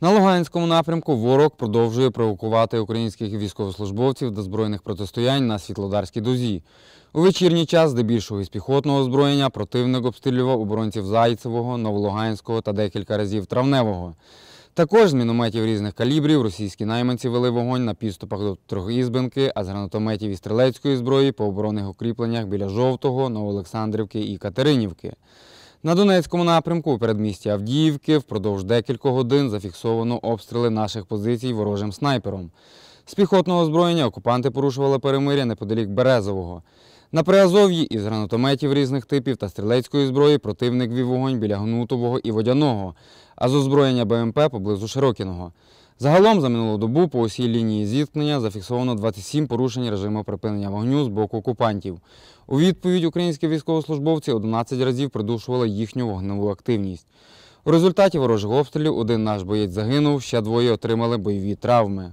На Луганському напрямку ворог продовжує провокувати українських військовослужбовців до збройних протистоянь на Світлодарській дузі. У вечірній час, здебільшого із піхотного озброєння, противник обстрілював оборонців Зайцевого, Новолуганського та декілька разів Травневого. Також з мінометів різних калібрів російські найманці вели вогонь на підступах до Трохізбенки, а з гранатометів і стрілецької зброї по оборонних укріпленнях біля Жовтого, Новоолександрівки і Катеринівки. На Донецькому напрямку у передмісті Авдіївки впродовж декількох годин зафіксовано обстріли наших позицій ворожим снайпером. З піхотного озброєння окупанти порушували перемиря неподалік Березового. На Приазов'ї із гранатометів різних типів та стрілецької зброї противник вів вогонь біля Гнутового і Водяного, а з озброєння БМП поблизу Широкіного. Загалом за минулу добу по усій лінії зіткнення зафіксовано 27 порушень режиму припинення вогню з боку окупантів. У відповідь українські військовослужбовці 11 разів придушували їхню вогневу активність. У результаті ворожих обстрілів один наш боєць загинув, ще двоє отримали бойові травми.